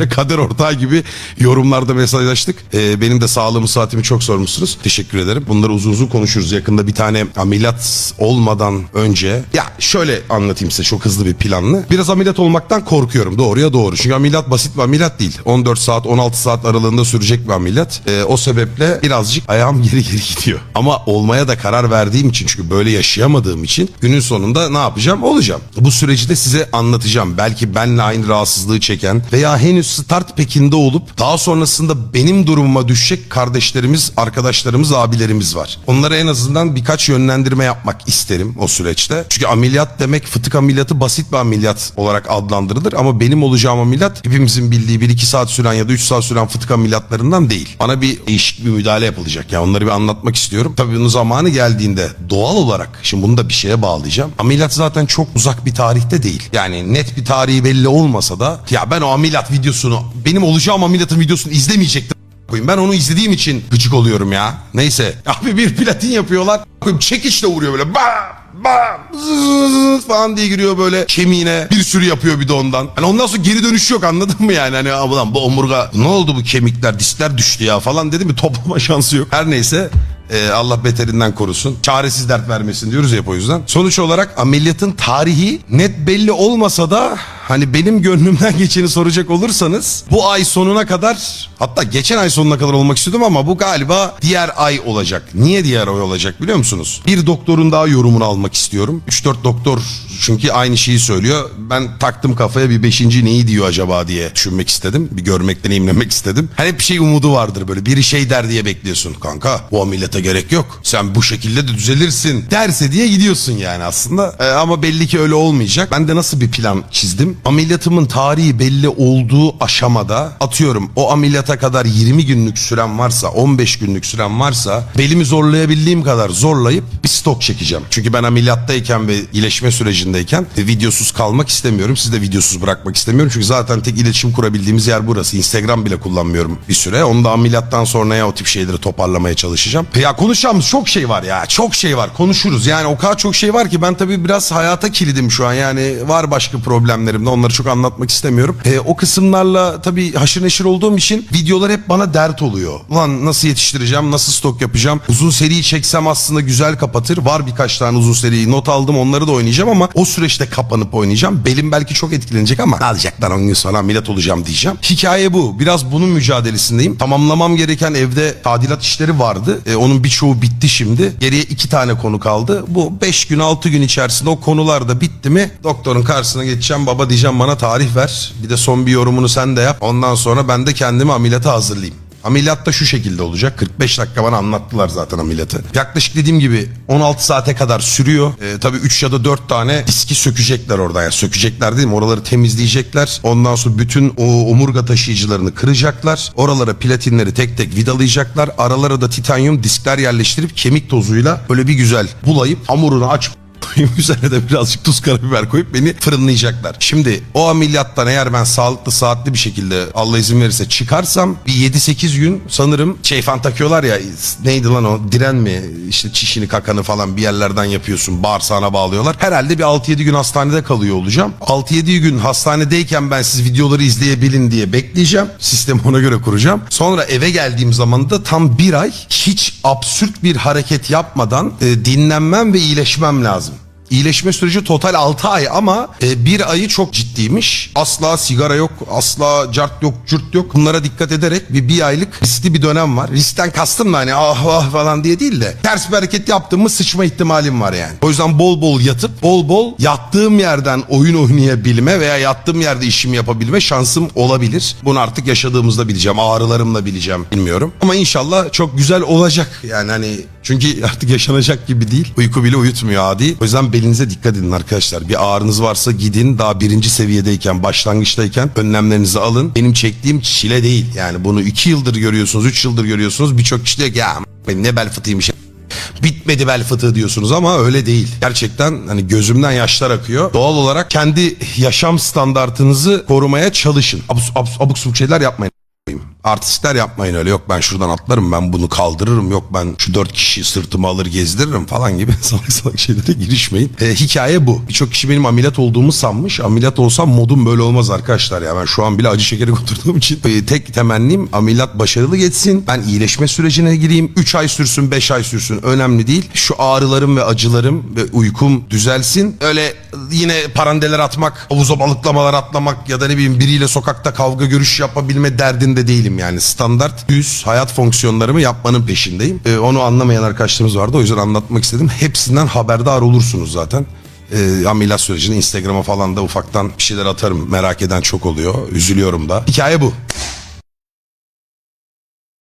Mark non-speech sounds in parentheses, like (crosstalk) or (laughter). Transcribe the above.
böyle kader ortağı gibi yorumlarda mesajlaştık. Ee, benim de sağlığımı saatimi çok sormuşsunuz. Teşekkür ederim. Bunları uzun uzun konuşuruz. Yakında bir tane ameliyat olmadan önce ya şöyle anlatayım size çok hızlı bir planlı. Biraz ameliyat olmaktan korkuyorum. Doğruya doğru. Çünkü ameliyat basit bir ameliyat değil. 14 saat 16 saat aralığında sürecek bir ameliyat. Ee, o sebeple birazcık ayağım (laughs) geri geri gidiyor. Ama olmaya da karar verdiğim için çünkü böyle yaşayamadığım için günün sonunda ne yapacağım? Olacağım. Bu süreci de size anlatacağım. Belki benle aynı rahatsızlığı çeken veya henüz start pekinde olup daha sonrasında benim durumuma düşecek kardeşlerimiz, arkadaşlarımız, abilerimiz var. Onlara en azından birkaç yönlendirme yapmak isterim o süreçte. Çünkü ameliyat demek fıtık ameliyatı basit bir ameliyat olarak adlandırılır ama benim olacağım ameliyat hepimizin bildiği 1-2 saat süren ya da 3 saat süren fıtık ameliyatlarından değil. Bana bir değişik bir müdahale yapılacak. Yani onları bir anlatmak istiyorum. Tabii bunun zamanı geldiğinde doğal olarak şimdi bunu da bir şeye bağlayacağım. Ameliyat zaten çok uzak bir tarihte değil. Yani net bir tarihi belli olmasa da ya ben o ameliyat videosunu benim olacağım ameliyatın videosunu izlemeyecektim. Ben onu izlediğim için gıcık oluyorum ya. Neyse. (laughs) Abi bir platin yapıyorlar. Çekiçle vuruyor böyle. Bam! Bam! Zzzz falan diye giriyor böyle kemiğine. Bir sürü yapıyor bir de ondan. Hani ondan sonra geri dönüş yok anladın mı yani? Hani "Aa, ulan bu omurga ne oldu bu kemikler diskler düştü ya falan dedi mi (laughs) toplama şansı yok. Her neyse ee, Allah beterinden korusun. Çaresiz dert vermesin diyoruz ya o yüzden. Sonuç olarak ameliyatın tarihi net belli olmasa da hani benim gönlümden (laughs) geçeni soracak olursanız bu ay sonuna kadar hatta geçen ay sonuna kadar olmak istiyordum ama bu galiba diğer ay olacak. Niye diğer ay olacak biliyor musunuz? Bir doktorun daha yorumunu almak istiyorum. 3-4 doktor çünkü aynı şeyi söylüyor. Ben taktım kafaya bir beşinci neyi diyor acaba diye düşünmek istedim. Bir görmek, deneyimlemek istedim. Hani hep şey umudu vardır böyle. Biri şey der diye bekliyorsun. Kanka bu ameliyata gerek yok. Sen bu şekilde de düzelirsin derse diye gidiyorsun yani aslında. Ee, ama belli ki öyle olmayacak. Ben de nasıl bir plan çizdim? Ameliyatımın tarihi belli olduğu aşamada atıyorum o ameliyata kadar 20 günlük süren varsa 15 günlük süren varsa belimi zorlayabildiğim kadar zorlayıp bir stok çekeceğim. Çünkü ben ameliyattayken ve iyileşme sürecindeyken e, videosuz kalmak istemiyorum. Siz de videosuz bırakmak istemiyorum. Çünkü zaten tek iletişim kurabildiğimiz yer burası. Instagram bile kullanmıyorum bir süre. Onu da ameliyattan sonraya o tip şeyleri toparlamaya çalışacağım. Ya konuşacağımız çok şey var ya. Çok şey var. Konuşuruz. Yani o kadar çok şey var ki ben tabii biraz hayata kilidim şu an. Yani var başka problemlerim de onları çok anlatmak istemiyorum. E, o kısımlarla tabii haşır neşir olduğum için videolar hep bana dert oluyor. Ulan nasıl yetiştireceğim, nasıl stok yapacağım? Uzun seri çeksem aslında güzel kapatır. Var birkaç tane uzun seri not aldım onları da oynayacağım ama o süreçte kapanıp oynayacağım. Belim belki çok etkilenecek ama alacaklar 10 gün sonra ameliyat olacağım diyeceğim. Hikaye bu. Biraz bunun mücadelesindeyim. Tamamlamam gereken evde tadilat işleri vardı. E, onun birçoğu bitti şimdi. Geriye iki tane konu kaldı. Bu 5 gün 6 gün içerisinde o konular da bitti mi doktorun karşısına geçeceğim. Baba diyeceğim bana tarih ver. Bir de son bir yorumunu sen de yap. Ondan sonra ben de kendimi ameliyata hazırlayayım. Ameliyat da şu şekilde olacak. 45 dakika bana anlattılar zaten ameliyatı. Yaklaşık dediğim gibi 16 saate kadar sürüyor. Ee, tabii 3 ya da 4 tane diski sökecekler oradan. Yani sökecekler değil mi? Oraları temizleyecekler. Ondan sonra bütün o omurga taşıyıcılarını kıracaklar. Oralara platinleri tek tek vidalayacaklar. Aralara da titanyum diskler yerleştirip kemik tozuyla böyle bir güzel bulayıp hamurunu açıp koyayım (laughs) üzerine de birazcık tuz karabiber koyup beni fırınlayacaklar. Şimdi o ameliyattan eğer ben sağlıklı saatli bir şekilde Allah izin verirse çıkarsam bir 7-8 gün sanırım şey fan takıyorlar ya neydi lan o diren mi işte çişini kakanı falan bir yerlerden yapıyorsun bağırsağına bağlıyorlar. Herhalde bir 6-7 gün hastanede kalıyor olacağım. 6-7 gün hastanedeyken ben siz videoları izleyebilin diye bekleyeceğim. Sistemi ona göre kuracağım. Sonra eve geldiğim zaman da tam bir ay hiç absürt bir hareket yapmadan e, dinlenmem ve iyileşmem lazım. İyileşme süreci total 6 ay ama e, bir ayı çok ciddiymiş. Asla sigara yok, asla cart yok, cürt yok. Bunlara dikkat ederek bir, bir aylık riskli bir dönem var. Riskten kastım da hani ah ah falan diye değil de ters bir hareket yaptım mı sıçma ihtimalim var yani. O yüzden bol bol yatıp bol bol yattığım yerden oyun oynayabilme veya yattığım yerde işimi yapabilme şansım olabilir. Bunu artık yaşadığımızda bileceğim, ağrılarımla bileceğim bilmiyorum. Ama inşallah çok güzel olacak yani hani çünkü (laughs) artık yaşanacak gibi değil. Uyku bile uyutmuyor adi. O yüzden belinize dikkat edin arkadaşlar. Bir ağrınız varsa gidin daha birinci seviyedeyken, başlangıçtayken önlemlerinizi alın. Benim çektiğim çile değil. Yani bunu iki yıldır görüyorsunuz, üç yıldır görüyorsunuz. Birçok kişi diyor ki ya benim ne bel fıtığıymış bitmedi bel fıtığı diyorsunuz ama öyle değil. Gerçekten hani gözümden yaşlar akıyor. Doğal olarak kendi yaşam standartınızı korumaya çalışın. Abuk, abuk, abuk şeyler yapmayın. Artistler yapmayın öyle. Yok ben şuradan atlarım ben bunu kaldırırım. Yok ben şu dört kişi sırtıma alır gezdiririm falan gibi (laughs) salak salak şeylere girişmeyin. E, hikaye bu. Birçok kişi benim ameliyat olduğumu sanmış. Ameliyat olsam modum böyle olmaz arkadaşlar. Ya ben şu an bile acı şekeri (laughs) götürdüğüm için e, tek temennim ameliyat başarılı geçsin. Ben iyileşme sürecine gireyim. 3 ay sürsün 5 ay sürsün önemli değil. Şu ağrılarım ve acılarım ve uykum düzelsin. Öyle yine parandeler atmak, havuza balıklamalar atlamak ya da ne bileyim biriyle sokakta kavga görüş yapabilme derdinde değilim yani. Standart düz hayat fonksiyonlarımı yapmanın peşindeyim. Ee, onu anlamayan arkadaşlarımız vardı o yüzden anlatmak istedim. Hepsinden haberdar olursunuz zaten. Ee, ameliyat sürecini Instagram'a falan da ufaktan bir şeyler atarım. Merak eden çok oluyor. Üzülüyorum da. Hikaye bu.